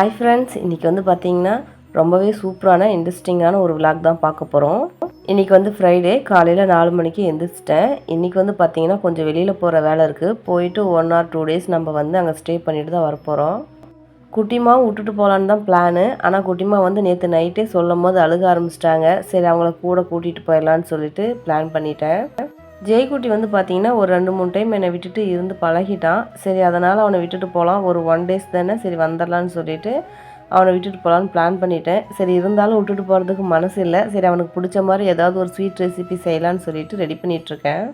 Hi friends இன்றைக்கி வந்து பார்த்தீங்கன்னா ரொம்பவே சூப்பரான இன்ட்ரெஸ்டிங்கான ஒரு விளாக் தான் பார்க்க போகிறோம் இன்றைக்கி வந்து ஃப்ரைடே காலையில் நாலு மணிக்கு எந்திரிச்சிட்டேன். இன்றைக்கி வந்து பார்த்தீங்கன்னா கொஞ்சம் வெளியில் போகிற வேலை இருக்குது போயிட்டு ஒன் ஆர் டூ டேஸ் நம்ம வந்து அங்கே ஸ்டே பண்ணிட்டு தான் வரப்போகிறோம் குட்டிமா விட்டுட்டு போகலான்னு தான் பிளானு ஆனால் குட்டிமா வந்து நேற்று நைட்டே சொல்லும் போது அழுக ஆரம்பிச்சிட்டாங்க. சரி அவங்கள கூட கூட்டிகிட்டு போயிடலான்னு சொல்லிட்டு பிளான் பண்ணிட்டேன். ஜெய்குட்டி வந்து பார்த்தீங்கன்னா ஒரு ரெண்டு மூணு டைம் என்னை விட்டுட்டு இருந்து பழகிட்டான். சரி அதனால் அவனை விட்டுட்டு போகலாம் ஒரு ஒன் டேஸ் தானே சரி வந்துடலான்னு சொல்லிட்டு அவனை விட்டுட்டு போகலான்னு பிளான் பண்ணிட்டேன். சரி இருந்தாலும் விட்டுட்டு போகிறதுக்கு மனசு இல்லை. சரி அவனுக்கு பிடிச்ச மாதிரி ஏதாவது ஒரு ஸ்வீட் ரெசிபி செய்யலான்னு சொல்லிட்டு ரெடி பண்ணிகிட்ருக்கேன்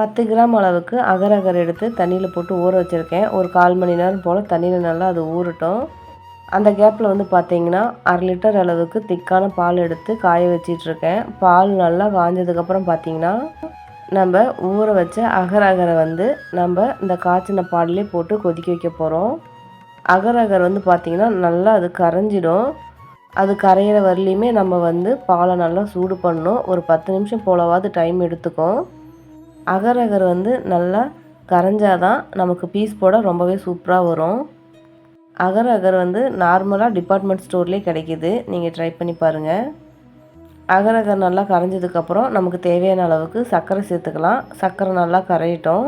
பத்து கிராம் அளவுக்கு அகர் அகர் எடுத்து தண்ணியில் போட்டு ஊற வச்சுருக்கேன். ஒரு கால் மணி நேரம் போல் தண்ணியில் நல்லா அது ஊறட்டும். அந்த கேப்பில் வந்து பார்த்தீங்கன்னா அரை லிட்டர் அளவுக்கு திக்கான பால் எடுத்து காய வச்சிட்ருக்கேன் பால் நல்லா காஞ்சதுக்கப்புறம் பார்த்தீங்கன்னா நம்ம ஊற வச்ச அகர் அகரை வந்து நம்ம இந்த காய்ச்சின பால்லே போட்டு கொதிக்க வைக்க போகிறோம் அகர் அகர் வந்து பார்த்திங்கன்னா நல்லா அது கரைஞ்சிடும். அது கரையிற வரலையுமே நம்ம வந்து பாலை நல்லா சூடு பண்ணணும். ஒரு பத்து நிமிஷம் போலவாது டைம் எடுத்துக்கும். அகர் அகர் வந்து நல்லா கரைஞ்சாதான் நமக்கு பீஸ் போட ரொம்பவே சூப்பராக வரும். அகர் அகர் வந்து நார்மலாக டிபார்ட்மெண்ட் ஸ்டோர்லேயே கிடைக்கிது. நீங்கள் ட்ரை பண்ணி பாருங்கள் அகரகர் நல்லா கரைஞ்சதுக்கப்புறம் நமக்கு தேவையான அளவுக்கு சர்க்கரை சேர்த்துக்கலாம். சர்க்கரை நல்லா கரையிட்டோம்.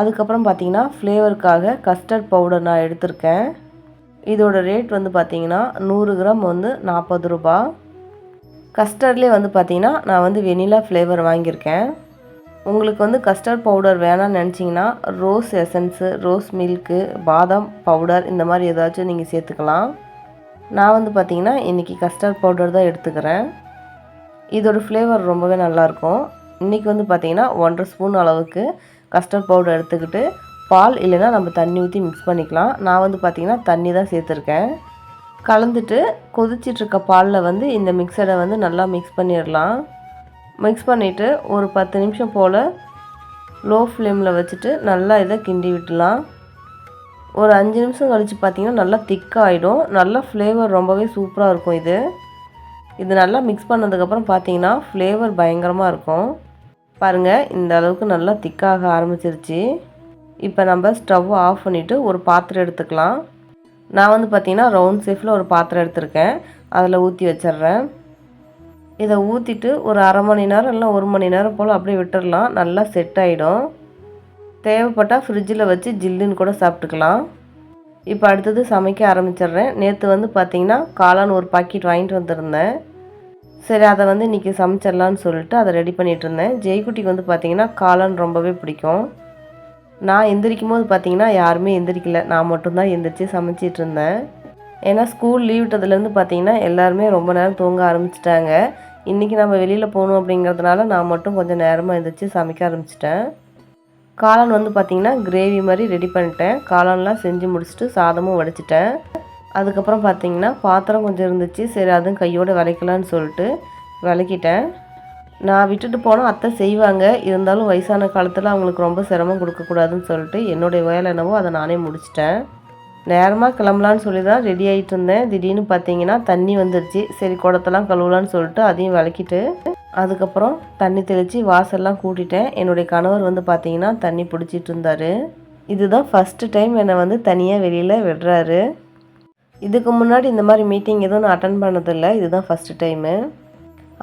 அதுக்கப்புறம் பார்த்திங்கன்னா ஃப்ளேவருக்காக கஸ்டர்ட் பவுடர் நான் எடுத்திருக்கேன். இதோட ரேட் வந்து பார்த்திங்கன்னா நூறு கிராம் வந்து நாற்பது ரூபா. கஸ்டர்ட்லேயே வந்து பார்த்திங்கன்னா நான் வந்து வெனிலா ஃப்ளேவர் வாங்கியிருக்கேன். உங்களுக்கு வந்து கஸ்டர்ட் பவுடர் வேணாம்னு நினச்சிங்கன்னா ரோஸ் எசன்ஸு ரோஸ் மில்க்கு பாதாம் பவுடர் இந்த மாதிரி ஏதாச்சும் நீங்கள் சேர்த்துக்கலாம். நான் வந்து பார்த்திங்கன்னா இன்றைக்கி கஸ்டர்ட் பவுடர் தான் எடுத்துக்கிறேன். இதோட ஃப்ளேவர் ரொம்பவே நல்லாயிருக்கும் இன்றைக்கி வந்து பார்த்திங்கன்னா ஒன்றரை ஸ்பூன் அளவுக்கு கஸ்டர்ட் பவுடர் எடுத்துக்கிட்டு பால் இல்லைன்னா நம்ம தண்ணி ஊற்றி மிக்ஸ் பண்ணிக்கலாம். நான் வந்து பார்த்திங்கன்னா தண்ணி தான் சேர்த்துருக்கேன். கலந்துட்டு கொதிச்சிட்ருக்க பாலில் வந்து இந்த மிக்சரை வந்து நல்லா மிக்ஸ் பண்ணிடலாம். மிக்ஸ் பண்ணிவிட்டு ஒரு பத்து நிமிஷம் போல் லோ ஃப்ளேமில் வச்சுட்டு நல்லா இதை கிண்டி விட்டுலாம். ஒரு அஞ்சு நிமிஷம் கழித்து பார்த்திங்கன்னா நல்லா திக்காகிடும் நல்லா ஃப்ளேவர் ரொம்பவே சூப்பராக இருக்கும் இது. இது நல்லா மிக்ஸ் பண்ணதுக்கப்புறம் பார்த்தீங்கன்னா ஃப்ளேவர் பயங்கரமாக இருக்கும். பாருங்கள் இந்த அளவுக்கு நல்லா திக்காக ஆரம்பிச்சிருச்சு. இப்போ நம்ம ஸ்டவ் ஆஃப் பண்ணிவிட்டு ஒரு பாத்திரம் எடுத்துக்கலாம். நான் வந்து பார்த்திங்கன்னா ரவுண்ட் ஷேஃபில் ஒரு பாத்திரம் எடுத்திருக்கேன். அதில் ஊற்றி வச்சிட்றேன். இதை ஊற்றிட்டு ஒரு அரை மணி நேரம் இல்லை ஒரு மணி நேரம் போல் அப்படியே விட்டுடலாம் நல்லா செட் ஆகிடும் தேவைப்பட்டால் ஃப்ரிட்ஜில் வச்சு ஜில்லுன்னு கூட சாப்பிட்டுக்கலாம். இப்போ அடுத்தது சமைக்க ஆரம்பிச்சிடுறேன். நேற்று வந்து பார்த்திங்கன்னா காளான் ஒரு பாக்கெட் வாங்கிட்டு வந்திருந்தேன். சரி அதை வந்து இன்றைக்கி சமைச்சிடலான்னு சொல்லிட்டு அதை ரெடி பண்ணிகிட்டு இருந்தேன். ஜெய்குட்டிக்கு வந்து பார்த்திங்கன்னா காளான் ரொம்பவே பிடிக்கும். நான் எந்திரிக்கும் போது பார்த்திங்கன்னா யாருமே எந்திரிக்கல. நான் மட்டும்தான் எந்திரிச்சு சமைச்சிட்டு இருந்தேன். ஏன்னா ஸ்கூல் லீவ் விட்டதுலேருந்து பார்த்திங்கன்னா எல்லாருமே ரொம்ப நேரம் தூங்க ஆரம்பிச்சிட்டாங்க. இன்றைக்கி நம்ம வெளியில் போகணும் அப்படிங்கிறதுனால நான் மட்டும் கொஞ்சம் நேரமாக எந்திரிச்சு சமைக்க ஆரம்பிச்சிட்டேன். காளான் வந்து பார்த்திங்கன்னா கிரேவி மாதிரி ரெடி பண்ணிட்டேன். காளான்லாம் செஞ்சு முடிச்சுட்டு சாதமும் வடிச்சிட்டேன். அதுக்கப்புறம் பார்த்திங்கன்னா பாத்திரம் கொஞ்சம் இருந்துச்சு. சரி அதுவும் கையோடு விளக்கலான்னு சொல்லிட்டு விளக்கிட்டேன். நான் விட்டுட்டு போனால் அத்தை செய்வாங்க. இருந்தாலும் வயசான காலத்தில் அவங்களுக்கு ரொம்ப சிரமம் கொடுக்கக்கூடாதுன்னு சொல்லிட்டு என்னுடைய வேலை என்னவோ அதை நானே முடிச்சிட்டேன். நேரமாக கிளம்பலான்னு சொல்லி தான் ரெடி ஆகிட்டு இருந்தேன். திடீர்னு பார்த்தீங்கன்னா தண்ணி வந்துருச்சு. சரி குடத்தெல்லாம் கழுவலான்னு சொல்லிட்டு அதையும் விளக்கிட்டு அதுக்கப்புறம் தண்ணி தெளித்து வாசல்லாம் கூட்டிட்டேன். என்னுடைய கணவர் வந்து பார்த்தீங்கன்னா தண்ணி பிடிச்சிட்டு இருந்தார். இதுதான் ஃபஸ்ட்டு டைம் என்னை வந்து தனியாக வெளியில் விடுறாரு. இதுக்கு முன்னாடி இந்த மாதிரி மீட்டிங் எதுவும் நான் அட்டன் பண்ணதில்லை. இதுதான் ஃபஸ்ட்டு டைமு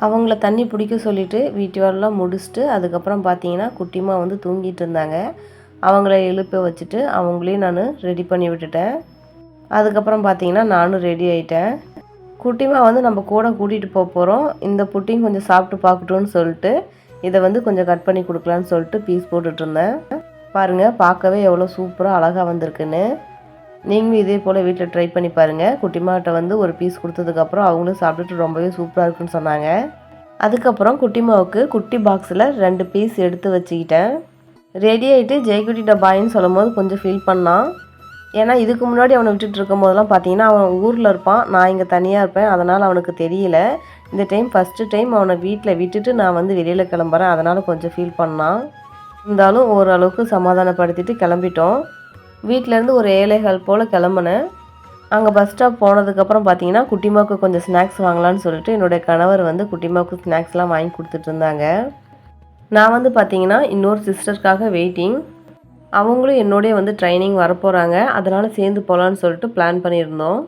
அவங்கள தண்ணி பிடிக்க சொல்லிவிட்டு வீட்டு வேலைலாம் முடிச்சுட்டு அதுக்கப்புறம் பார்த்தீங்கன்னா குட்டிமா வந்து தூங்கிட்டு இருந்தாங்க. அவங்கள எழுப்ப வச்சுட்டு அவங்களையும் நான் ரெடி பண்ணி விட்டுட்டேன். அதுக்கப்புறம் பார்த்தீங்கன்னா நானும் ரெடி ஆகிட்டேன் குட்டிமா வந்து நம்ம கூட கூட்டிகிட்டு போக போகிறோம் இந்த புட்டியும் கொஞ்சம் சாப்பிட்டு பார்க்கட்டும்னு சொல்லிட்டு இதை வந்து கொஞ்சம் கட் பண்ணி கொடுக்கலான்னு சொல்லிட்டு பீஸ் போட்டுட்ருந்தேன் பாருங்கள் பார்க்கவே எவ்வளோ சூப்பராக அழகாக வந்திருக்குன்னு. நீங்களும் இதே போல் வீட்டில் ட்ரை பண்ணி பாருங்கள் குட்டிமாட்ட வந்து ஒரு பீஸ் கொடுத்ததுக்கப்புறம் அவங்களும் சாப்பிட்டுட்டு ரொம்பவே சூப்பராக இருக்குன்னு சொன்னாங்க. அதுக்கப்புறம் குட்டிமாவுக்கு குட்டி பாக்ஸில் ரெண்டு பீஸ் எடுத்து வச்சுக்கிட்டேன். ரெடி ஆகிட்டு ஜெய்குட்டிட்ட பாயின்னு சொல்லும் போது கொஞ்சம் ஃபீல் பண்ணான். ஏன்னா இதுக்கு முன்னாடி அவனை விட்டுட்டு இருக்கும் போதெல்லாம் பார்த்தீங்கன்னா அவன் ஊரில் இருப்பான். நான் இங்கே தனியாக இருப்பேன். அதனால் அவனுக்கு தெரியல. இந்த டைம் ஃபஸ்ட்டு டைம் அவனை வீட்டில் விட்டுட்டு நான் வந்து வெளியில் கிளம்புறேன். அதனால் கொஞ்சம் ஃபீல் பண்ணான். இருந்தாலும் ஓரளவுக்கு சமாதானப்படுத்திட்டு கிளம்பிட்டோம். வீட்டிலேருந்து ஒரு ஏழைகள் போல் கிளம்புனேன். அங்கே பஸ் ஸ்டாப் போனதுக்கப்புறம் பார்த்தீங்கன்னா குட்டிமாவுக்கு கொஞ்சம் ஸ்நாக்ஸ் வாங்கலான்னு சொல்லிட்டு என்னுடைய கணவர் வந்து குட்டிமாவுக்கு ஸ்நாக்ஸ்லாம் வாங்கி கொடுத்துட்டு இருந்தாங்க. நான் வந்து பார்த்தீங்கன்னா இன்னொரு சிஸ்டருக்காக வெயிட்டிங் அவங்களும் என்னோடய வந்து ட்ரைனிங் வரப்போகிறாங்க அதனால் சேர்ந்து போகலான்னு சொல்லிட்டு பிளான் பண்ணியிருந்தோம்.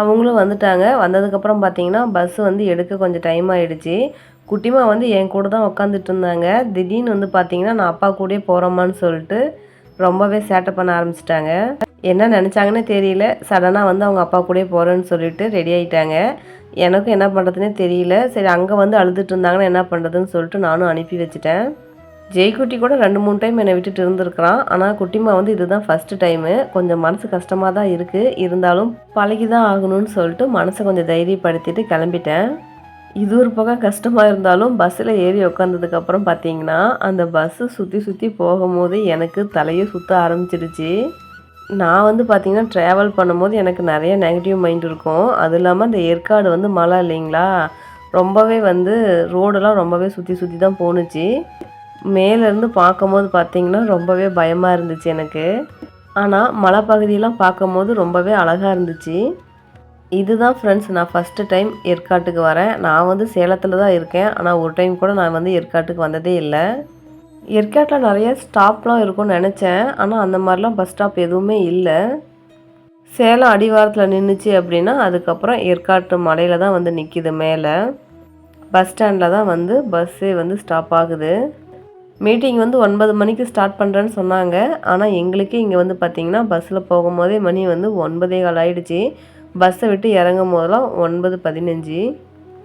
அவங்களும் வந்துட்டாங்க. வந்ததுக்கப்புறம் பார்த்தீங்கன்னா பஸ் வந்து எடுக்க கொஞ்சம் டைம் ஆகிடுச்சு குட்டிமா வந்து என் கூட தான் உட்காந்துட்டு இருந்தாங்க. திடீர்னு வந்து பார்த்தீங்கன்னா நான் அப்பா கூடயே போகிறோமான்னு சொல்லிட்டு ரொம்பவே சேட்டை பண்ண ஆரம்பிச்சிட்டாங்க. என்ன நினச்சாங்கன்னே தெரியல. சடனாக வந்து அவங்க அப்பா கூடயே போகிறேன்னு சொல்லிட்டு ரெடி ஆகிட்டாங்க எனக்கும் என்ன பண்ணுறதுனே தெரியல. சரி அங்கே வந்து அழுதுட்டு இருந்தாங்கன்னா என்ன பண்ணுறதுன்னு சொல்லிட்டு நானும் அனுப்பி வச்சுட்டேன். ஜெய்குட்டி கூட ரெண்டு மூணு டைம் என்னை விட்டுட்டு இருந்திருக்கிறான். ஆனால் குட்டிமா வந்து இதுதான் ஃபஸ்ட்டு டைமு கொஞ்சம் மனசு கஷ்டமாக தான் இருக்குது இருந்தாலும் பழகி தான் ஆகணும்னு சொல்லிட்டு மனசை கொஞ்சம் தைரியப்படுத்திட்டு கிளம்பிட்டேன். இது ஒரு பக்கம் கஷ்டமாக இருந்தாலும் பஸ்ஸில் ஏறி உட்காந்ததுக்கப்புறம் பார்த்தீங்கன்னா அந்த பஸ்ஸு சுற்றி சுற்றி போகும்போது எனக்கு தலையை சுற்ற ஆரம்பிச்சிடுச்சு. நான் வந்து பார்த்திங்கன்னா ட்ராவல் பண்ணும்போது எனக்கு நிறைய நெகட்டிவ் மைண்ட் இருக்கும். அது இல்லாமல் அந்த ஏற்காடு வந்து மழை இல்லைங்களா? ரொம்பவே வந்து ரோடெல்லாம் ரொம்பவே சுற்றி சுற்றி தான் போணுச்சு. மேலேருந்து பார்க்கும்போது பார்த்திங்கன்னா ரொம்பவே பயமாக இருந்துச்சு எனக்கு. ஆனால் மலைப்பகுதியெலாம் பார்க்கும்போது ரொம்பவே அழகாக இருந்துச்சு. இதுதான் ஃப்ரெண்ட்ஸ் நான் ஃபஸ்ட்டு டைம் ஏற்காட்டுக்கு வரேன். நான் வந்து சேலத்தில் தான் இருக்கேன். ஆனால் ஒரு டைம் கூட நான் வந்து ஏற்காட்டுக்கு வந்ததே இல்லை. ஏற்காட்டில் நிறைய ஸ்டாப்லாம் இருக்கும்னு நினச்சேன். ஆனால் அந்த மாதிரிலாம் பஸ் ஸ்டாப் எதுவுமே இல்லை. சேலம் அடிவாரத்தில் நின்றுச்சு அப்படின்னா அதுக்கப்புறம் ஏற்காட்டு மலையில் தான் வந்து நிற்கிது மேலே. பஸ் ஸ்டாண்டில் தான் வந்து பஸ்ஸே வந்து ஸ்டாப் ஆகுது. மீட்டிங் வந்து ஒன்பது மணிக்கு ஸ்டார்ட் பண்ணுறேன்னு சொன்னாங்க. ஆனால் எங்களுக்கே இங்கே வந்து பார்த்திங்கன்னா பஸ்ஸில் போகும்போதே மணி வந்து ஒன்பதே கால் ஆகிடுச்சி பஸ்ஸை விட்டு இறங்கும் போதெல்லாம் ஒன்பது பதினஞ்சு.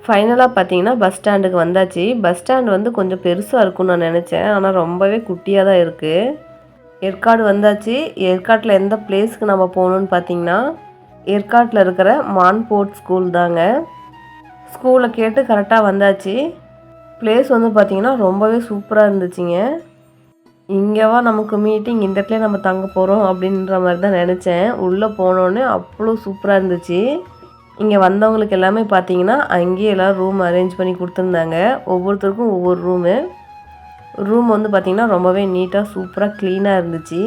ஃபைனலாக பார்த்தீங்கன்னா பஸ் ஸ்டாண்டுக்கு வந்தாச்சு. பஸ் ஸ்டாண்டு வந்து கொஞ்சம் பெருசாக இருக்கும்னு நான் நினச்சேன். ஆனால் ரொம்பவே குட்டியாக தான் இருக்குது ஏற்காடு வந்தாச்சு. ஏற்காட்டில் எந்த பிளேஸ்க்கு நம்ம போகணுன்னு பார்த்தீங்கன்னா ஏற்காட்டில் இருக்கிற மான்போர்ட் ஸ்கூல் தாங்க. ஸ்கூலை கேட்டு கரெக்டாக வந்தாச்சு. பிளேஸ் வந்து பார்த்திங்கன்னா ரொம்பவே சூப்பராக இருந்துச்சுங்க. இங்கேவா நமக்கு மீட்டிங் இந்த இடத்துல நம்ம தங்க போகிறோம் அப்படின்ற மாதிரி தான் நினச்சேன். உள்ளே போனோடனே அவ்வளோ சூப்பராக இருந்துச்சு. இங்கே வந்தவங்களுக்கு எல்லாமே பார்த்தீங்கன்னா அங்கேயே எல்லோரும் ரூம் அரேஞ்ச் பண்ணி கொடுத்துருந்தாங்க. ஒவ்வொருத்தருக்கும் ஒவ்வொரு ரூமு ரூம் வந்து பார்த்திங்கன்னா ரொம்பவே நீட்டாக சூப்பராக க்ளீனாக இருந்துச்சு.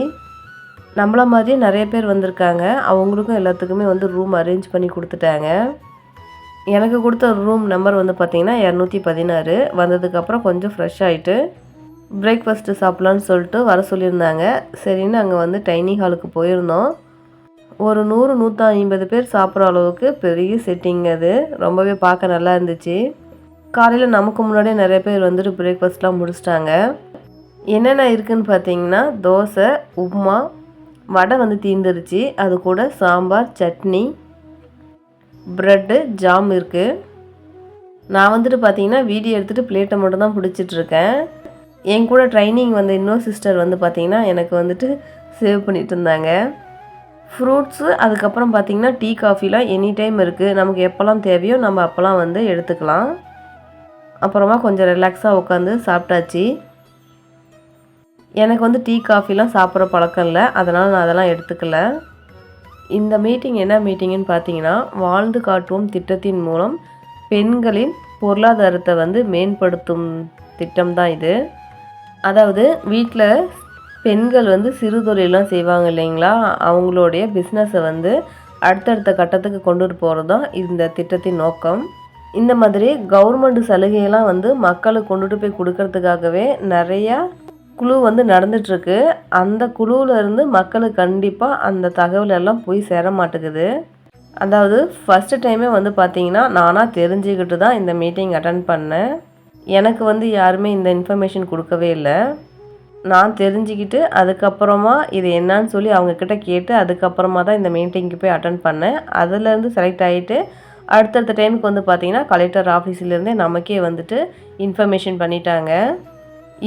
நம்மள மாதிரியே நிறைய பேர் வந்திருக்காங்க. அவங்களுக்கும் எல்லாத்துக்குமே வந்து ரூம் அரேஞ்ச் பண்ணி கொடுத்துட்டாங்க. எனக்கு கொடுத்த ரூம் நம்பர் வந்து பார்த்திங்கன்னா இரநூத்தி பதினாறு. வந்ததுக்கப்புறம் கொஞ்சம் ஃப்ரெஷ் ஆகிட்டு பிரேக்ஃபாஸ்ட்டு சாப்பிட்லான்னு சொல்லிட்டு வர சொல்லியிருந்தாங்க. சரின்னு அங்கே வந்து டைனிங் ஹாலுக்கு போயிருந்தோம். ஒரு நூறு நூற்றி ஐம்பது பேர் சாப்பிட்ற அளவுக்கு பெரிய செட்டிங் அது. ரொம்பவே பார்க்க நல்லா இருந்துச்சு. காலையில் நமக்கு முன்னாடியே நிறைய பேர் வந்துட்டு பிரேக்ஃபாஸ்ட்லாம் முடிச்சிட்டாங்க. என்னென்ன இருக்குதுன்னு பார்த்தீங்கன்னா தோசை உப்மா வடை வந்து தீந்துருச்சு அது கூட சாம்பார் சட்னி ப்ரெட்டு ஜாம் இருக்குது நான் வந்துட்டு பார்த்தீங்கன்னா வீடியோ எடுத்துகிட்டு பிளேட்டை மட்டும் தான் பிடிச்சிட்ருக்கேன் என் கூட ட்ரைனிங் வந்த இன்னொரு சிஸ்டர் வந்து பார்த்திங்கன்னா எனக்கு வந்துட்டு சேவ் பண்ணிட்டு இருந்தாங்க. ஃப்ரூட்ஸு அதுக்கப்புறம் பார்த்திங்கன்னா டீ காஃபிலாம் எனி டைம் இருக்குது நமக்கு எப்போல்லாம் தேவையோ நம்ம அப்போல்லாம் வந்து எடுத்துக்கலாம். அப்புறமா கொஞ்சம் ரிலாக்ஸாக உட்காந்து சாப்பிட்டாச்சு. எனக்கு வந்து டீ காஃபிலாம் சாப்பிட்ற பழக்கம் இல்லை. அதனால் நான் அதெல்லாம் எடுத்துக்கல. இந்த மீட்டிங் என்ன மீட்டிங்குன்னு பார்த்தீங்கன்னா வாழ்ந்து காட்டுவோம் திட்டத்தின் மூலம் பெண்களின் பொருளாதாரத்தை வந்து மேம்படுத்தும் திட்டம் தான் இது. அதாவது வீட்டில் பெண்கள் வந்து சிறு தொழிலாம் செய்வாங்க இல்லைங்களா? அவங்களுடைய பிஸ்னஸை வந்து அடுத்தடுத்த கட்டத்துக்கு கொண்டுட்டு போகிறது தான் இந்த திட்டத்தின் நோக்கம். இந்த மாதிரி கவர்மெண்ட் சலுகையெல்லாம் வந்து மக்களுக்கு கொண்டுட்டு போய் கொடுக்கறதுக்காகவே நிறையா குழு வந்து நடந்துட்டுருக்கு. அந்த குழுவில் இருந்து மக்களுக்கு கண்டிப்பாக அந்த தகவல் எல்லாம் போய் சேர மாட்டேங்குது. அதாவது ஃபஸ்ட்டு டைமே வந்து பார்த்திங்கன்னா நானாக தெரிஞ்சுக்கிட்டு தான் இந்த மீட்டிங் அட்டன் பண்ணேன். எனக்கு வந்து யாருமே இந்த இன்ஃபர்மேஷன் கொடுக்கவே இல்லை. நான் தெரிஞ்சுக்கிட்டு அதுக்கப்புறமா இது என்னன்னு சொல்லி அவங்கக்கிட்ட கேட்டு அதுக்கப்புறமா தான் இந்த மீட்டிங்க்கு போய் அட்டன் பண்ணேன். அதுலேருந்து செலக்ட் ஆகிட்டு அடுத்தடுத்த டைமுக்கு வந்து பார்த்திங்கன்னா கலெக்டர் ஆஃபீஸ்லேருந்தே நமக்கே வந்துட்டு இன்ஃபர்மேஷன் பண்ணிட்டாங்க.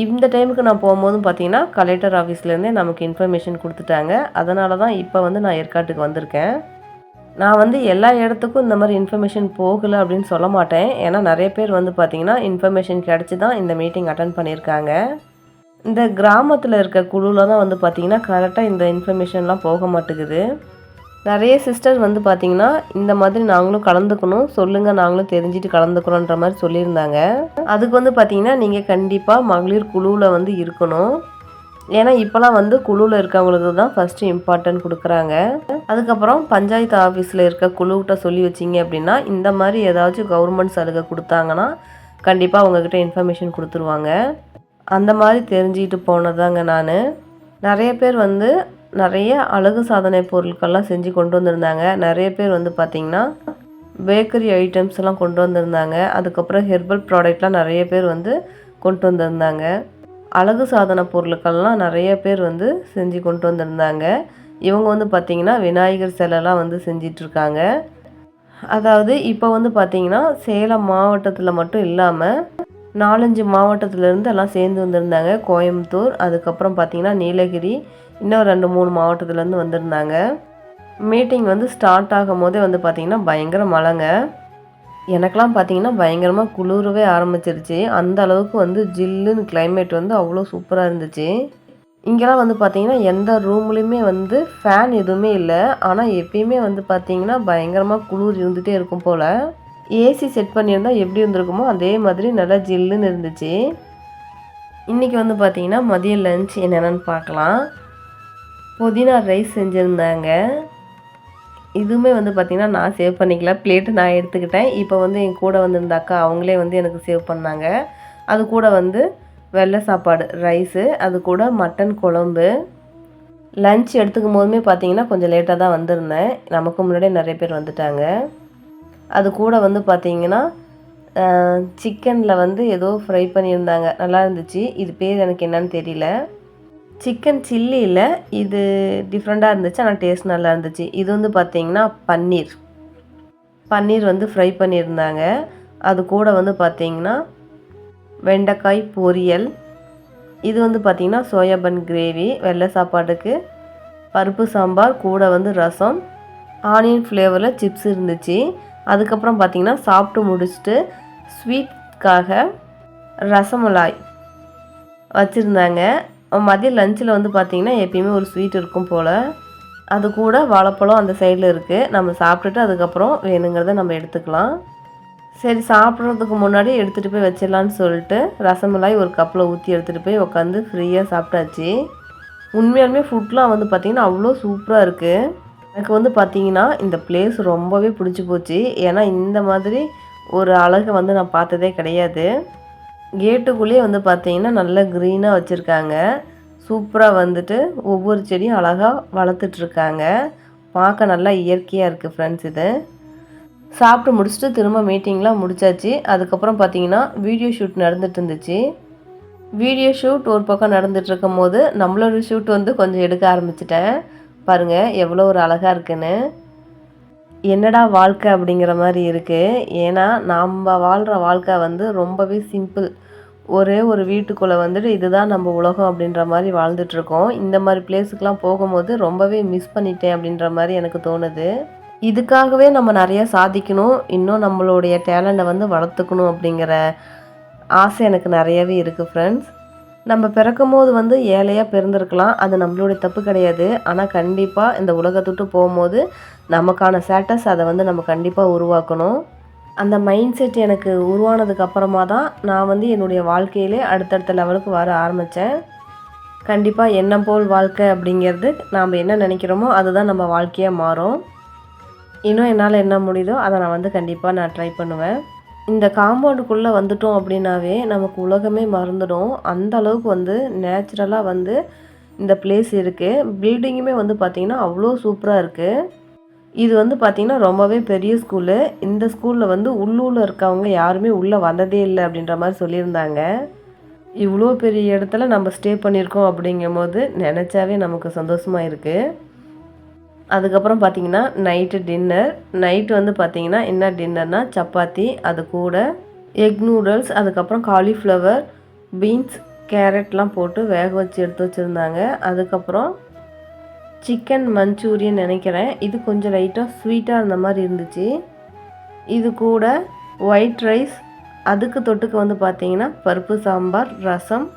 இந்த டைமுக்கு நான் போகும்போதும் பார்த்தீங்கன்னா கலெக்டர் ஆஃபீஸ்லேருந்தே நமக்கு இன்ஃபர்மேஷன் கொடுத்துட்டாங்க. அதனால தான் இப்போ வந்து நான் ஏற்காட்டுக்கு வந்திருக்கேன். நான் வந்து எல்லா இடத்துக்கும் இந்த மாதிரி இன்ஃபர்மேஷன் போகலை அப்படின்னு சொல்ல மாட்டேன். ஏன்னா நிறைய பேர் வந்து பார்த்திங்கன்னா இன்ஃபர்மேஷன் கிடச்சி தான் இந்த மீட்டிங் அட்டன் பண்ணியிருக்காங்க. இந்த கிராமத்தில் இருக்க குழுவில் தான் வந்து பார்த்திங்கன்னா கரெக்டாக இந்த இன்ஃபர்மேஷன்லாம் போக மாட்டேங்குது. நிறைய சிஸ்டர் வந்து பார்த்திங்கன்னா இந்த மாதிரி நாங்களும் கலந்துக்கணும் சொல்லுங்கள் நாங்களும் தெரிஞ்சுட்டு கலந்துக்கிறோன்ற மாதிரி சொல்லியிருந்தாங்க. அதுக்கு வந்து பார்த்திங்கன்னா நீங்கள் கண்டிப்பாக மகளிர் குழுவில் வந்து இருக்கணும். ஏன்னா இப்போலாம் வந்து குழுவில் இருக்கவங்களுக்கு தான் ஃபஸ்ட்டு இம்பார்ட்டன்ட் கொடுக்குறாங்க. அதுக்கப்புறம் பஞ்சாயத்து ஆஃபீஸில் இருக்க குழுக்கிட்ட சொல்லி வச்சிங்க அப்படின்னா இந்த மாதிரி ஏதாச்சும் கவர்மெண்ட் சலுகை கொடுத்தாங்கன்னா கண்டிப்பாக அவங்கக்கிட்ட இன்ஃபர்மேஷன் கொடுத்துருவாங்க. அந்த மாதிரி தெரிஞ்சுக்கிட்டு போனதாங்க நான். நிறைய பேர் வந்து நிறைய அழகு சாதனை பொருட்கள்லாம் செஞ்சு கொண்டு வந்திருந்தாங்க. நிறைய பேர் வந்து பார்த்திங்கன்னா பேக்கரி ஐட்டம்ஸ் எல்லாம் கொண்டு வந்திருந்தாங்க. அதுக்கப்புறம் ஹெர்பல் ப்ராடக்ட்லாம் நிறைய பேர் வந்து கொண்டு வந்திருந்தாங்க. அழகு சாதன பொருட்கள்லாம் நிறைய பேர் வந்து செஞ்சு கொண்டு வந்திருந்தாங்க. இவங்க வந்து பார்த்திங்கன்னா விநாயகர் சிலைலாம் வந்து செஞ்சிட்ருக்காங்க. அதாவது இப்போ வந்து பார்த்திங்கன்னா சேலம் மாவட்டத்தில் மட்டும் இல்லாமல் நாலஞ்சு மாவட்டத்திலேருந்து எல்லாம் சேர்ந்து வந்திருந்தாங்க. கோயம்புத்தூர் அதுக்கப்புறம் பார்த்திங்கன்னா நீலகிரி இன்னும் ரெண்டு மூணு மாவட்டத்துலேருந்து வந்திருந்தாங்க. மீட்டிங் வந்து ஸ்டார்ட் ஆகும் போதே வந்து பார்த்திங்கன்னா பயங்கர மழைங்க. எனக்கெலாம் பார்த்தீங்கன்னா பயங்கரமாக குளிரவே ஆரம்பிச்சிருச்சு. அந்த அளவுக்கு வந்து ஜில்லுன்னு கிளைமேட் வந்து அவ்வளோ சூப்பராக இருந்துச்சு. இங்கெல்லாம் வந்து பார்த்திங்கன்னா எந்த ரூம்லேயுமே வந்து ஃபேன் எதுவுமே இல்லை. ஆனால் எப்பயுமே வந்து பார்த்திங்கன்னா பயங்கரமாக குளிர் இருந்துகிட்டே இருக்கும் போல். ஏசி செட் பண்ணியிருந்தால் எப்படி இருந்திருக்குமோ அதே மாதிரி நல்லா ஜில்லுன்னு இருந்துச்சு. இன்றைக்கி வந்து பார்த்திங்கன்னா மதிய லஞ்ச் என்னென்னு பார்க்கலாம். புதினா ரைஸ் செஞ்சுருந்தாங்க. இதுவுமே வந்து பார்த்திங்கன்னா நான் சேவ் பண்ணிக்கல. பிளேட்டு நான் எடுத்துக்கிட்டேன். இப்போ வந்து என் கூட வந்திருந்த அக்கா அவங்களே வந்து எனக்கு சேவ் பண்ணாங்க. அது கூட வந்து வெள்ளை சாப்பாடு ரைஸு அது கூட மட்டன் குழம்பு. லஞ்ச் எடுத்துக்கும் போதுமே பார்த்தீங்கன்னா கொஞ்சம் லேட்டாக தான் வந்திருந்தேன். நமக்கு முன்னாடியே நிறைய பேர் வந்துட்டாங்க. அது கூட வந்து பார்த்திங்கன்னா சிக்கனில் வந்து ஏதோ ஃப்ரை பண்ணியிருந்தாங்க. நல்லா இருந்துச்சு. இது பேர் எனக்கு என்னன்னு தெரியல. சிக்கன் சில்லியில் இது டிஃப்ரெண்ட்டாக இருந்துச்சு ஆனால் டேஸ்ட் நல்லா இருந்துச்சு. இது வந்து பார்த்திங்கன்னா பன்னீர். பன்னீர் வந்து ஃப்ரை பண்ணியிருந்தாங்க. அது கூட வந்து பார்த்திங்கன்னா வெண்டைக்காய் பொரியல். இது வந்து பார்த்திங்கன்னா சோயாபன் கிரேவி வெள்ளை சாப்பாட்டுக்கு பருப்பு சாம்பார் கூட வந்து ரசம் ஆனியன் ஃப்ளேவரில் சிப்ஸ் இருந்துச்சு. அதுக்கப்புறம் பார்த்திங்கன்னா சாப்பிட்டு முடிச்சுட்டு ஸ்வீட்காக ரசமலாய் வச்சுருந்தாங்க. மதியம் லஞ்சில் வந்து பார்த்திங்கன்னா எப்பயுமே ஒரு ஸ்வீட் இருக்கும் போல். அது கூட வாழைப்பழம் அந்த சைடில் இருக்குது நம்ம சாப்பிட்டுட்டு அதுக்கப்புறம் வேணுங்கிறத நம்ம எடுத்துக்கலாம். சரி சாப்பிட்றதுக்கு முன்னாடி எடுத்துகிட்டு போய் வச்சிடலான்னு சொல்லிட்டு ரசமலாய் ஒரு கப்பில் ஊற்றி எடுத்துகிட்டு போய் உட்காந்து ஃப்ரீயாக சாப்பிட்டாச்சு. உண்மையாலுமே ஃபுட்லாம் வந்து பார்த்திங்கன்னா அவ்வளோ சூப்பராக இருக்குது எனக்கு வந்து பார்த்திங்கன்னா இந்த பிளேஸ் ரொம்பவே பிடிச்சி போச்சு. ஏன்னா இந்த மாதிரி ஒரு அழகை வந்து நான் பார்த்ததே கிடையாது. கேட்டுக்குள்ளேயே வந்து பார்த்தீங்கன்னா நல்லா க்ரீனாக வச்சுருக்காங்க. சூப்பராக வந்துட்டு ஒவ்வொரு செடியும் அழகாக வளர்த்துட்ருக்காங்க. பார்க்க நல்லா இயற்கையாக இருக்குது ஃப்ரெண்ட்ஸ் இது. சாப்பிட்டு முடிச்சுட்டு திரும்ப மீட்டிங்லாம் முடிச்சாச்சு. அதுக்கப்புறம் பார்த்தீங்கன்னா வீடியோ ஷூட் நடந்துட்டு இருந்துச்சு வீடியோ ஷூட் ஒரு பக்கம் நடந்துட்டு போது நம்மளோட ஷூட் வந்து கொஞ்சம் எடுக்க ஆரம்பிச்சிட்டேன். பாருங்கள் எவ்வளோ ஒரு அழகாக இருக்குன்னு. என்னடா வாழ்க்கை அப்படிங்கிற மாதிரி இருக்குது ஏன்னா நம்ம வாழ்கிற வாழ்க்கை வந்து ரொம்பவே சிம்பிள் ஒரே ஒரு வீட்டுக்குள்ளே வந்துட்டு இதுதான் நம்ம உலகம் அப்படின்ற மாதிரி வாழ்ந்துட்டுருக்கோம். இந்த மாதிரி பிளேஸுக்கெலாம் போகும்போது ரொம்பவே மிஸ் பண்ணிட்டேன் அப்படின்ற மாதிரி எனக்கு தோணுது. இதுக்காகவே நம்ம நிறைய சாதிக்கணும். இன்னும் நம்மளுடைய டேலண்ட்டை வந்து வளர்த்துக்கணும் அப்படிங்கிற ஆசை எனக்கு நிறையவே இருக்குது ஃப்ரெண்ட்ஸ் நம்ம பிறக்கும் போது வந்து ஏழையாக பிறந்திருக்கலாம். அது நம்மளுடைய தப்பு கிடையாது. ஆனால் கண்டிப்பாக இந்த உலகத்துட்டு போகும்போது நமக்கான ஸ்டேட்டஸ் அதை வந்து நம்ம கண்டிப்பாக உருவாக்கணும். அந்த மைண்ட் செட் எனக்கு உருவானதுக்கு அப்புறமா தான் நான் வந்து என்னுடைய வாழ்க்கையிலே அடுத்தடுத்த லெவலுக்கு வர ஆரம்பித்தேன் கண்டிப்பாக என்ன போல் வாழ்க்கை அப்படிங்கிறது நாம் என்ன நினைக்கிறோமோ அதுதான் நம்ம வாழ்க்கையாக மாறும். இன்னும் என்னால் என்ன முடியுதோ அதை நான் வந்து கண்டிப்பாக நான் ட்ரை பண்ணுவேன். இந்த காம்பவுண்டுக்குள்ளே வந்துட்டோம் அப்படின்னாவே நமக்கு உலகமே மறந்துடும். அந்த அளவுக்கு வந்து நேச்சுரலாக வந்து இந்த பிளேஸ் இருக்குது பில்டிங்குமே வந்து பார்த்திங்கன்னா அவ்வளோ சூப்பராக இருக்குது இது வந்து பார்த்திங்கன்னா ரொம்பவே பெரிய ஸ்கூலு இந்த ஸ்கூலில் வந்து உள்ளூரில் இருக்கவங்க யாருமே உள்ளே வந்ததே இல்லை அப்படின்ற மாதிரி சொல்லியிருந்தாங்க. இவ்வளோ பெரிய இடத்துல நம்ம ஸ்டே பண்ணியிருக்கோம் அப்படிங்கும் போது நினச்சாவே நமக்கு சந்தோஷமாக இருக்குது அதுக்கப்புறம் பார்த்தீங்கன்னா நைட்டு டின்னர் நைட்டு வந்து பார்த்திங்கன்னா என்ன டின்னர்னால் சப்பாத்தி அது கூட எக் நூடுல்ஸ் அதுக்கப்புறம் காலிஃப்ளவர் பீன்ஸ் கேரட்லாம் போட்டு வேக வச்சு எடுத்து வச்சுருந்தாங்க. அதுக்கப்புறம் சிக்கன் மஞ்சூரியன் நினைக்கிறேன். இது கொஞ்சம் லைட்டாக ஸ்வீட்டாக இருந்த மாதிரி இருந்துச்சு. இது கூட ஒயிட் ரைஸ் அதுக்கு தொட்டுக்கு வந்து பார்த்தீங்கன்னா பருப்பு சாம்பார் ரசம்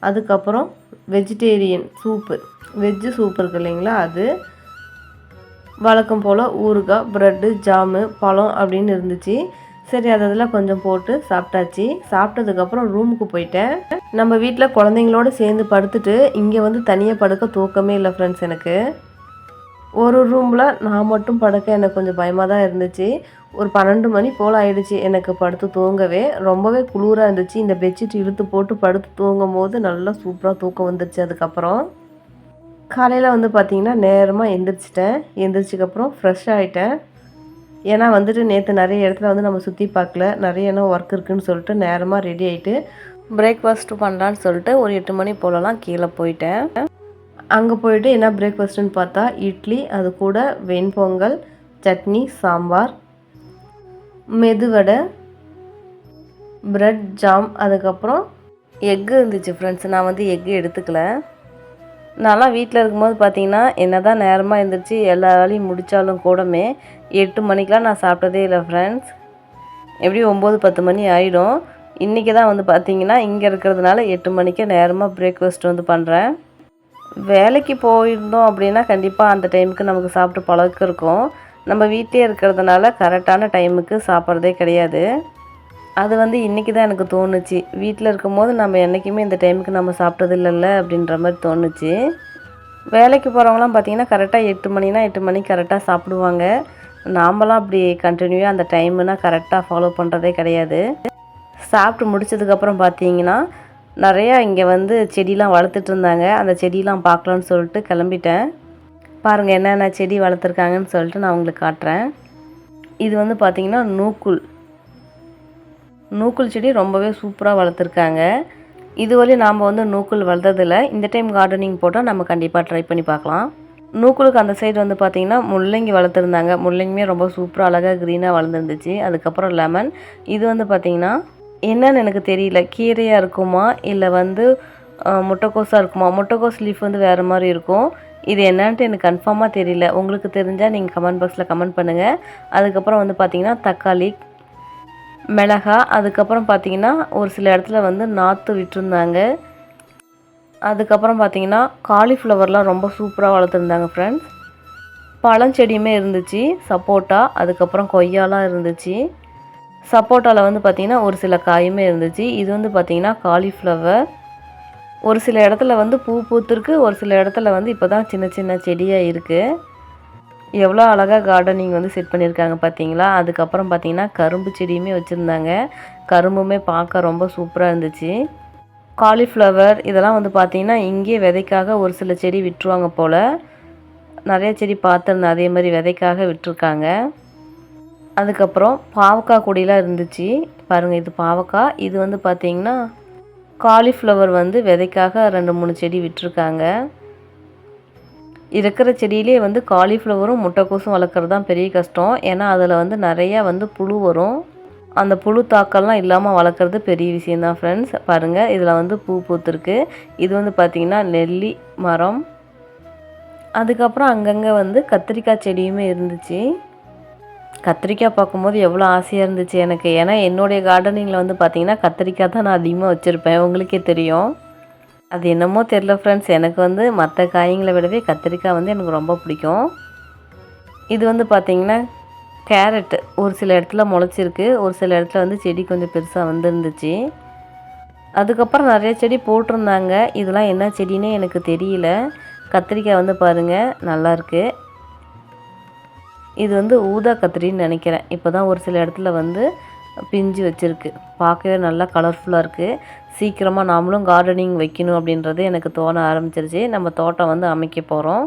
அதுக்கப்புறம் வெஜிடேரியன் சூப்பு. வெஜ்ஜு சூப் இருக்கு இல்லைங்களா அது. வழக்கம் போல் ஊறுகாய் ப்ரெட்டு ஜாமு பழம் அப்படின்னு இருந்துச்சு. சரி அதெல்லாம் கொஞ்சம் போட்டு சாப்பிட்டாச்சு. சாப்பிட்டதுக்கப்புறம் ரூமுக்கு போயிட்டேன். நம்ம வீட்டில் குழந்தைங்களோடு சேர்ந்து படுத்துட்டு இங்கே வந்து தனியாக படுக்க தூக்கமே இல்லை ஃப்ரெண்ட்ஸ் எனக்கு. ஒரு ரூமில் நான் மட்டும் படுக்க எனக்கு கொஞ்சம் பயமாக தான் இருந்துச்சு. ஒரு பன்னெண்டு மணி போல் ஆயிடுச்சு எனக்கு படுத்து தூங்கவே. ரொம்பவே குளிராக இருந்துச்சு. இந்த பெட்ஷீட் இழுத்து போட்டு படுத்து தூங்கும் போது நல்லா சூப்பராக தூக்கம் வந்துருச்சு அதுக்கப்புறம். காலையில் வந்து பார்த்திங்கன்னா நேரமாக எந்திரிச்சிட்டேன். எந்திரிச்சதுக்கப்புறம் ஃப்ரெஷ் ஆகிட்டேன் ஏன்னா வந்துட்டு நேற்று நிறைய இடத்துல வந்து நம்ம சுற்றி பார்க்கல. நிறைய என்ன ஒர்க் இருக்குதுன்னு சொல்லிட்டு நேரமாக ரெடி ஆகிட்டு பிரேக்ஃபாஸ்ட்டு பண்ணலான்னு சொல்லிட்டு ஒரு எட்டு மணி போலலாம் கீழே போயிட்டேன். அங்கே போயிட்டு என்ன பிரேக்ஃபாஸ்ட்டுன்னு பார்த்தா இட்லி அது கூட venpongal chutney sambar medu vada bread jam அதுக்கப்புறம் எக்கு இருந்துச்சு ஃப்ரெண்ட்ஸ் நான் வந்து எக்கு எடுத்துக்கல. நான்லாம் வீட்டில் இருக்கும்போது பார்த்தீங்கன்னா என்ன தான் நேரமாக இருந்துச்சு எல்லா வேலையும் முடித்தாலும் கூடமே எட்டு மணிக்கெலாம் நான் சாப்பிட்டதே இல்லை ஃப்ரெண்ட்ஸ் எப்படியும் ஒம்பது பத்து மணி ஆகிடும் இன்றைக்கி தான் வந்து பார்த்தீங்கன்னா இங்கே இருக்கிறதுனால எட்டு மணிக்கே நேரமாக பிரேக்ஃபாஸ்ட் வந்து பண்ணுறேன் வேலைக்கு போயிருந்தோம் அப்படின்னா கண்டிப்பாக அந்த டைமுக்கு நமக்கு சாப்பிட்டு பழக்கம் இருக்கும். நம்ம வீட்டிலே இருக்கிறதுனால கரெக்டான டைமுக்கு சாப்பிட்றதே கிடையாது. அது வந்து இன்றைக்கி தான் எனக்கு தோணுச்சு. வீட்டில் இருக்கும்போது நம்ம என்றைக்குமே இந்த டைமுக்கு நம்ம சாப்பிட்டது இல்லைல்ல அப்படின்ற மாதிரி தோணுச்சு. வேலைக்கு போகிறவங்களாம் பார்த்திங்கன்னா கரெக்டாக எட்டு மணினா எட்டு மணிக்கு கரெக்டாக சாப்பிடுவாங்க. நாமலாம் அப்படி கண்டினியூவாக அந்த டைமுனா கரெக்டாக ஃபாலோ பண்ணுறதே கிடையாது. சாப்பிட்டு முடிச்சதுக்கப்புறம் பார்த்தீங்கன்னா நிறையா இங்கே வந்து செடிலாம் வளர்த்துட்டு இருந்தாங்க. அந்த செடியெலாம் பார்க்கலான்னு சொல்லிட்டு கிளம்பிட்டேன். பாருங்கள் என்னென்ன செடி வளர்த்துருக்காங்கன்னு சொல்லிட்டு நான் உங்களுக்கு காட்டுறேன். இது வந்து பார்த்திங்கன்னா நூக்குள் நூக்குள் செடி ரொம்பவே சூப்பராக வளர்த்துருக்காங்க. இதுவரை நாம் வந்து நூக்குள் வளர்த்ததில்ல. இந்த டைம் கார்டனிங் போட்டால் நம்ம கண்டிப்பாக ட்ரை பண்ணி பார்க்கலாம். நூக்குளுக்கு அந்த சைடு வந்து பார்த்திங்கன்னா முள்ளங்கி வளர்த்துருந்தாங்க. முள்ளங்கியுமே ரொம்ப சூப்பராக அழகாக க்ரீனாக வளர்ந்துருந்துச்சு. அதுக்கப்புறம் லெமன் இது வந்து பார்த்திங்கன்னா என்னன்னு எனக்கு தெரியல. கீரையாக இருக்குமா? இல்லை வந்து முட்டைக்கோஸாக இருக்குமா? முட்டைக்கோஸ் லீஃப் வந்து வேறு மாதிரி இருக்கும். இது என்னன்ட்டு எனக்கு கன்ஃபார்மாக தெரியல. உங்களுக்கு தெரிஞ்சால் நீங்கள் கமெண்ட் பாக்ஸில் கமெண்ட் பண்ணுங்கள் அதுக்கப்புறம் வந்து பார்த்திங்கன்னா தக்காளி மிளகா அதுக்கப்புறம் பார்த்திங்கன்னா ஒரு சில இடத்துல வந்து நாற்று விட்டுருந்தாங்க. அதுக்கப்புறம் பார்த்திங்கன்னா காலிஃப்ளவர்லாம் ரொம்ப சூப்பராக வளர்த்துருந்தாங்க ஃப்ரெண்ட்ஸ் பழஞ்செடியுமே இருந்துச்சு சப்போட்டா அதுக்கப்புறம் கொய்யாலாம் இருந்துச்சு. சப்போட்டாவில் வந்து பார்த்திங்கன்னா ஒரு சில காயுமே இருந்துச்சு. இது வந்து பார்த்திங்கன்னா காலிஃப்ளவர். ஒரு சில இடத்துல வந்து பூ பூத்துருக்கு ஒரு சில இடத்துல வந்து இப்போ தான் சின்ன சின்ன செடியாக இருக்குது எவ்வளோ அழகாக கார்டனிங் வந்து செட் பண்ணியிருக்காங்க பார்த்தீங்களா? அதுக்கப்புறம் பார்த்திங்கன்னா கரும்பு செடியுமே வச்சுருந்தாங்க. கரும்புமே பார்க்க ரொம்ப சூப்பராக இருந்துச்சு. காலிஃப்ளவர் இதெல்லாம் வந்து பார்த்திங்கன்னா இங்கே விதைக்காக ஒரு சில செடி விட்டுருவாங்க போல். நிறைய செடி பார்த்துருந்தேன் அதே மாதிரி விதைக்காக விட்டுருக்காங்க. அதுக்கப்புறம் பாவக்காய் கொடியெலாம் இருந்துச்சு. பாருங்கள் இது பாவக்காய். இது வந்து பார்த்திங்கன்னா காலிஃப்ளவர் வந்து விதைக்காக ரெண்டு மூணு செடி விட்டுருக்காங்க. இருக்கிற செடியிலே வந்து காலிஃப்ளவரும் முட்டைக்கோசும் வளர்க்குறது தான் பெரிய கஷ்டம். ஏன்னா அதில் வந்து நிறையா வந்து புழு வரும். அந்த புழு தாக்கல்லாம் இல்லாமல் வளர்க்குறது பெரிய விஷயந்தான் ஃப்ரெண்ட்ஸ் பாருங்கள் இதில் வந்து பூ பூத்துருக்கு. இது வந்து பார்த்திங்கன்னா நெல்லி மரம். அதுக்கப்புறம் அங்கங்கே வந்து கத்திரிக்காய் செடியுமே இருந்துச்சு. கத்திரிக்காய் பார்க்கும்போது எவ்வளோ ஆசையாக இருந்துச்சு எனக்கு. ஏன்னா என்னுடைய கார்டனிங்கில் வந்து பார்த்திங்கன்னா கத்திரிக்காய் தான் நான் அதிகமாக வச்சுருப்பேன். உங்களுக்கே தெரியும். அது என்னமோ தெரில ஃப்ரெண்ட்ஸ் எனக்கு வந்து மற்ற காய்களை விடவே கத்திரிக்காய் வந்து எனக்கு ரொம்ப பிடிக்கும். இது வந்து பார்த்திங்கன்னா கேரட்டு ஒரு சில இடத்துல முளைச்சிருக்கு. ஒரு சில இடத்துல வந்து செடி கொஞ்சம் பெருசாக வந்துருந்துச்சு. அதுக்கப்புறம் நிறைய செடி போட்டிருந்தாங்க. இதெல்லாம் என்ன செடின்னே எனக்கு தெரியல. கத்திரிக்காய் வந்து பாருங்கள் நல்லாயிருக்கு இது வந்து ஊதா கத்திரின்னு நினைக்கிறேன். இப்போ தான் ஒரு சில இடத்துல வந்து பிஞ்சு வச்சுருக்கு. பார்க்கவே நல்லா கலர்ஃபுல்லாக இருக்குது சீக்கிரமாக நாமளும் கார்டனிங் வைக்கணும் அப்படின்றது எனக்கு தோண ஆரம்பிச்சிருச்சு. நம்ம தோட்டம் வந்து அமைக்க போகிறோம்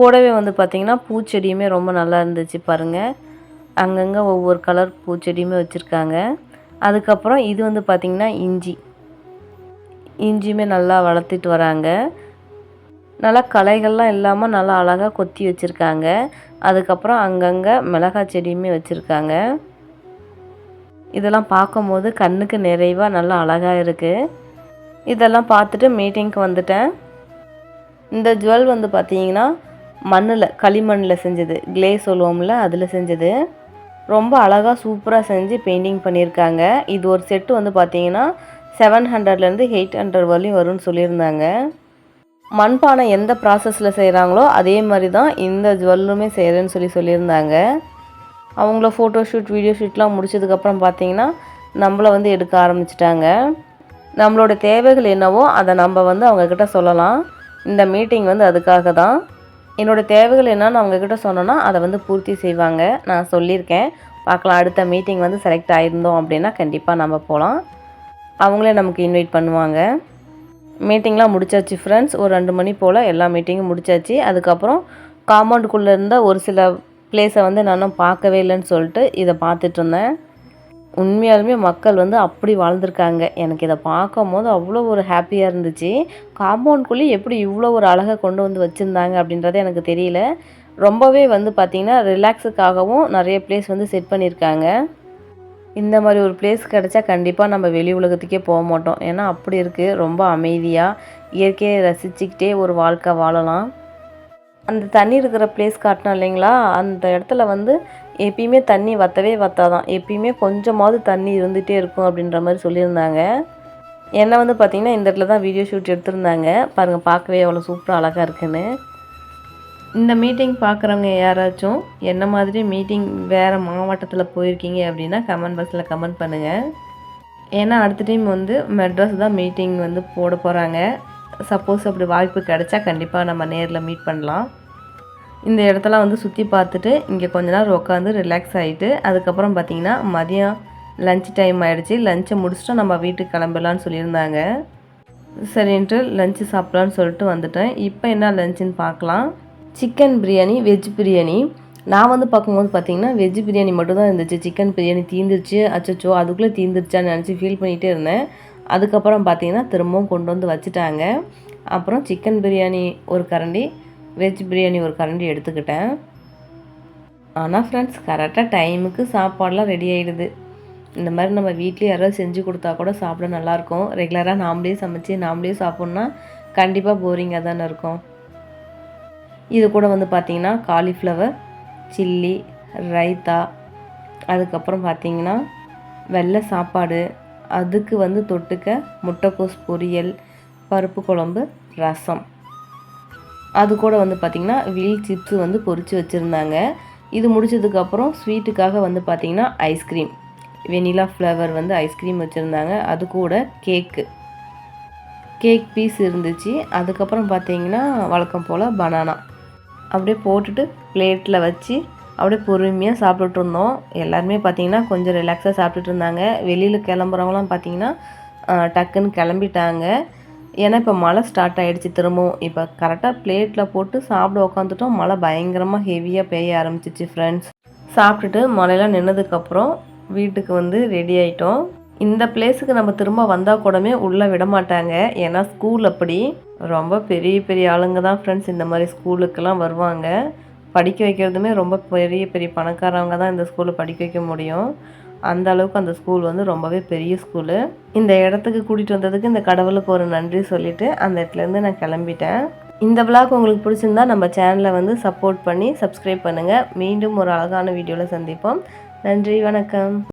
கூடவே வந்து பார்த்திங்கன்னா பூச்செடியுமே ரொம்ப நல்லா இருந்துச்சு பாருங்கள் அங்கங்கே ஒவ்வொரு கலர் பூச்செடியுமே வச்சுருக்காங்க. அதுக்கப்புறம் இது வந்து பார்த்திங்கன்னா இஞ்சி. இஞ்சியுமே நல்லா வளர்த்துட்டு வராங்க. நல்லா களைகள்லாம் இல்லாமல் நல்லா அழகாக கொத்தி வச்சுருக்காங்க. அதுக்கப்புறம் அங்கங்கே மிளகாய் செடியுமே வச்சுருக்காங்க. இதெல்லாம் பார்க்கும்போது கண்ணுக்கு நிறைவாக நல்லா அழகாக இருக்குது இதெல்லாம் பார்த்துட்டு மீட்டிங்க்கு வந்துட்டேன். இந்த ஜுவல் வந்து பார்த்தீங்கன்னா மண்ணில் களிமண்ணில் செஞ்சது. க்ளே சொல்லுவோம்ல அதில் செஞ்சது. ரொம்ப அழகாக சூப்பராக செஞ்சு பெயிண்டிங் பண்ணியிருக்காங்க. இது ஒரு செட்டு வந்து பார்த்தீங்கன்னா செவன் ஹண்ட்ரட்லேருந்து எயிட் ஹண்ட்ரட் வரலையும் வரும்னு சொல்லியிருந்தாங்க. மண்பானை எந்த ப்ராசஸில் செய்கிறாங்களோ அதே மாதிரி தான் இந்த ஜுவல்லுமே செய்கிறேன்னு சொல்லி சொல்லியிருந்தாங்க. அவங்கள ஃபோட்டோ ஷூட் வீடியோ ஷூட்லாம் முடிச்சதுக்கப்புறம் பார்த்தீங்கன்னா நம்மளை வந்து எடுக்க ஆரம்பிச்சிட்டாங்க. நம்மளோட தேவைகள் என்னவோ அதை நம்ம வந்து அவங்கக்கிட்ட சொல்லலாம். இந்த மீட்டிங் வந்து அதுக்காக தான் என்னோடய தேவைகள் என்னன்னு அவங்கக்கிட்ட சொன்னோன்னா அதை வந்து பூர்த்தி செய்வாங்க. நான் சொல்லியிருக்கேன். பார்க்கலாம் அடுத்த மீட்டிங் வந்து செலக்ட் ஆகிருந்தோம் அப்படின்னா கண்டிப்பாக நம்ம போகலாம் அவங்களே நமக்கு இன்வைட் பண்ணுவாங்க. மீட்டிங்லாம் முடிச்சாச்சு ஃப்ரெண்ட்ஸ் ஒரு ரெண்டு மணி போல் எல்லா மீட்டிங்கும் முடிச்சாச்சு. அதுக்கப்புறம் காம்பவுண்டுக்குள்ளே இருந்த ஒரு சில பிளேஸை வந்து நானும் பார்க்கவே இல்லைன்னு சொல்லிட்டு இதை பார்த்துட்டு இருந்தேன். உண்மையாலுமே மக்கள் வந்து அப்படி வாழ்ந்திருக்காங்க. எனக்கு இதை பார்க்கும் போது அவ்வளோ ஒரு ஹாப்பியாக இருந்துச்சு. காம்பவுண்ட்குள்ளேயே எப்படி இவ்வளோ ஒரு அழகை கொண்டு வந்து வச்சுருந்தாங்க அப்படின்றது எனக்கு தெரியல. ரொம்பவே வந்து பார்த்திங்கன்னா ரிலாக்ஸுக்காகவும் நிறைய பிளேஸ் வந்து செட் பண்ணியிருக்காங்க. இந்த மாதிரி ஒரு பிளேஸ் கிடச்சா கண்டிப்பாக நம்ம வெளி உலகத்துக்கே போக மாட்டோம். ஏன்னா அப்படி இருக்குது ரொம்ப அமைதியாக இயற்கையை ரசிச்சுக்கிட்டே ஒரு வாழ்க்கை வாழலாம். அந்த தண்ணி இருக்கிற பிளேஸ் காட்டினோம் இல்லைங்களா? அந்த இடத்துல வந்து எப்பயுமே தண்ணி வற்றவே வற்றாதான் எப்பயுமே கொஞ்சமாவது தண்ணி இருந்துகிட்டே இருக்கும் அப்படின்ற மாதிரி சொல்லியிருந்தாங்க. என்ன வந்து பார்த்திங்கன்னா இந்த இடத்துல தான் வீடியோ ஷூட் எடுத்திருந்தாங்க. பாருங்கள் பார்க்கவே அவ்வளோ சூப்பராக அழகாக இருக்குன்னு. இந்த மீட்டிங் பார்க்குறவங்க யாராச்சும் என்ன மாதிரி மீட்டிங் வேறு மாவட்டத்தில் போயிருக்கீங்க அப்படின்னா கமெண்ட் பாக்ஸில் கமெண்ட் பண்ணுங்கள் ஏன்னா அடுத்த டைம் வந்து மெட்ராஸ் தான் மீட்டிங் வந்து போட போகிறாங்க சப்போஸ் அப்படி வாய்ப்பு கிடைச்சா கண்டிப்பாக நம்ம நேரில் மீட் பண்ணலாம். இந்த இடத்தெல்லாம் வந்து சுற்றி பார்த்துட்டு இங்கே கொஞ்ச நேரம் உட்காந்து ரிலாக்ஸ் ஆகிட்டு அதுக்கப்புறம் பார்த்திங்கன்னா மதியம் லஞ்ச் டைம் ஆகிடுச்சு லஞ்சை முடிச்சுட்டு நம்ம வீட்டுக்கு கிளம்பலான்னு சொல்லியிருந்தாங்க. சரின்ட்டு லஞ்சு சாப்பிட்லான்னு சொல்லிட்டு வந்துட்டேன். இப்போ என்ன லஞ்சுன்னு பார்க்கலாம். Chicken biryani veg biryani. நான் வந்து பார்க்கும்போது பார்த்தீங்கன்னா வெஜ் பிரியாணி மட்டும் தான் இருந்துச்சு. சிக்கன் பிரியாணி தீந்துருச்சு. அச்சச்சோ அதுக்குள்ளே தீந்துருச்சான்னு நினச்சி ஃபீல் பண்ணிகிட்டே இருந்தேன். அதுக்கப்புறம் பார்த்தீங்கன்னா திரும்பவும் கொண்டு வந்து வச்சுட்டாங்க. அப்புறம் சிக்கன் பிரியாணி ஒரு கரண்டி வெஜ் பிரியாணி ஒரு கரண்டி எடுத்துக்கிட்டேன். ஆனால் ஃப்ரெண்ட்ஸ் கரெக்டாக டைமுக்கு சாப்பாடெலாம் ரெடி ஆகிடுது இந்த மாதிரி நம்ம வீட்லேயே யாராவது செஞ்சு கொடுத்தா கூட சாப்பிட நல்லாயிருக்கும். ரெகுலராக நாமளே சமைச்சு நாமளே சாப்பிட்ணுன்னா கண்டிப்பாக போரிங்காக தானே இருக்கும். இது கூட வந்து பார்த்திங்கன்னா காலிஃப்ளவர் சில்லி ரைத்தா அதுக்கப்புறம் பார்த்திங்கன்னா வெள்ளை சாப்பாடு அதுக்கு வந்து தொட்டுக்க முட்டைக்கோஸ் பொரியல் பருப்பு குழம்பு ரசம். அது கூட வந்து பார்த்திங்கன்னா வில் சிப்ஸு வந்து பொறிச்சு வச்சுருந்தாங்க. இது முடிச்சதுக்கப்புறம் ஸ்வீட்டுக்காக வந்து பார்த்திங்கன்னா ஐஸ்கிரீம் வெனிலா ஃப்ளவர் வந்து ஐஸ்கிரீம் வச்சுருந்தாங்க. அது கூட கேக்கு கேக் பீஸ் இருந்துச்சு. அதுக்கப்புறம் பார்த்திங்கன்னா வழக்கம் போல் பனானா அப்படியே போட்டுட்டு பிளேட்டில் வச்சு அப்படியே பொறுமையாக சாப்பிட்டுட்டு இருந்தோம். எல்லாருமே பார்த்திங்கன்னா கொஞ்சம் ரிலாக்ஸாக சாப்பிட்டுட்டு இருந்தாங்க. வெளியில் கிளம்புறவங்களாம் பார்த்திங்கன்னா டக்குன்னு கிளம்பிட்டாங்க. ஏன்னா இப்போ மழை ஸ்டார்ட் ஆகிடுச்சு திரும்பவும் இப்போ கரெக்டாக பிளேட்டில் போட்டு சாப்பிட உக்காந்துட்டோம். மழை பயங்கரமாக ஹெவியாக பெய்ய ஆரம்பிச்சிச்சு ஃப்ரெண்ட்ஸ் சாப்பிட்டுட்டு மழையெல்லாம் நின்னதுக்கப்புறம் வீட்டுக்கு வந்து ரெடி ஆகிட்டோம் இந்த பிளேஸுக்கு நம்ம திரும்ப வந்தால் கூடமே உள்ளே விட மாட்டாங்க. ஏன்னா ஸ்கூல் அப்படி. ரொம்ப பெரிய பெரிய ஆளுங்க தான் ஃப்ரெண்ட்ஸ் இந்த மாதிரி ஸ்கூலுக்கெல்லாம் வருவாங்க. படிக்க வைக்கிறதுமே ரொம்ப பெரிய பெரிய பணக்காரவங்க தான் இந்த ஸ்கூலில் படிக்க வைக்க முடியும். அந்த அளவுக்கு அந்த ஸ்கூல் வந்து ரொம்பவே பெரிய ஸ்கூலு இந்த இடத்துக்கு கூட்டிகிட்டு வந்ததுக்கு இந்த கடவுளுக்கு ஒரு நன்றி சொல்லிவிட்டு அந்த இடத்துலேருந்து நான் கிளம்பிட்டேன். இந்த விளாக் உங்களுக்கு பிடிச்சிருந்தா நம்ம சேனலை வந்து சப்போர்ட் பண்ணி சப்ஸ்கிரைப் பண்ணுங்கள் மீண்டும் ஒரு அழகான வீடியோவில் சந்திப்போம். நன்றி வணக்கம்.